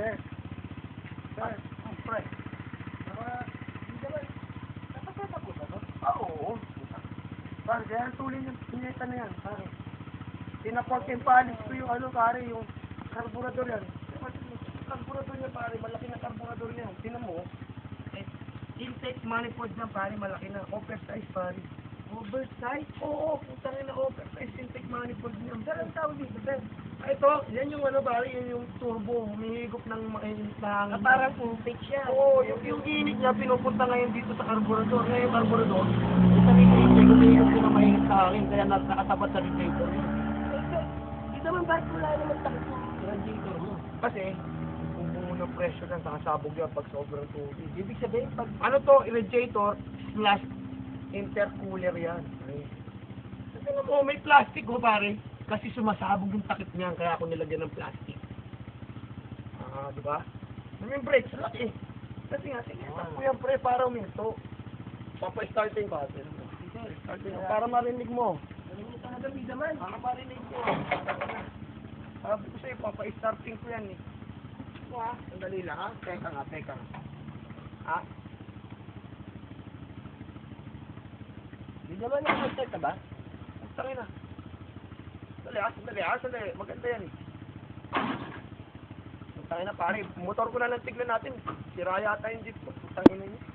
Sir. Sir. Ang pre. Ah, oo. Pare, kaya ang tuloy ng pinita na yan, pare. Pinaport and polish ko yung ano, pare, yung carburetor yan. Carburetor niya, pare, malaki na carburetor niya. Tinan mo, eh, intake manifold niya, pare, malaki na. Oversize, pare. Oversize? Oo, putang ina oversize intake manifold niya. Sir, ang tawag Ito, yan yung ano, pare, yun yung turbo, humihigop ng mainit na hangin. Ah, parang intake siya. Oo, yung, yung init niya pinupunta ngayon dito sa carburetor. Ngayon yung carburetor, yung sa radiator, humihigop ko na mainit sa hangin, kaya nas- nakatapat sa radiator. Hindi naman bakit wala naman yung radiator mo. Kasi, bumuo ng pressure lang sa kasabog yan pag sobrang tubig. Ibig sabihin, pag Ano to, radiator slash intercooler yan. Kasi na mo, may plastic ko pare. Kasi sumasabog yung takip niyan, kaya ako nilagyan ng plastic. Ah, di ba? Yung brakes? Laki. Kasi nga, sige, takbo yan pre, para uminto. Papa-starting ate. Starting para marinig mo. Para marinig mo. Sabi ko sa'yo, papa-starting ko yan eh. Ha? Sandali lang ha. Teka nga, teka nga. Ha? Hindi naman nakasal ka ba? Tangin na. Sandali ah, sandali ah, sandali. Maganda yan eh. Tangin na pare, motor ko na lang tignan natin. Sira yata yung jeep. Tangin na yun.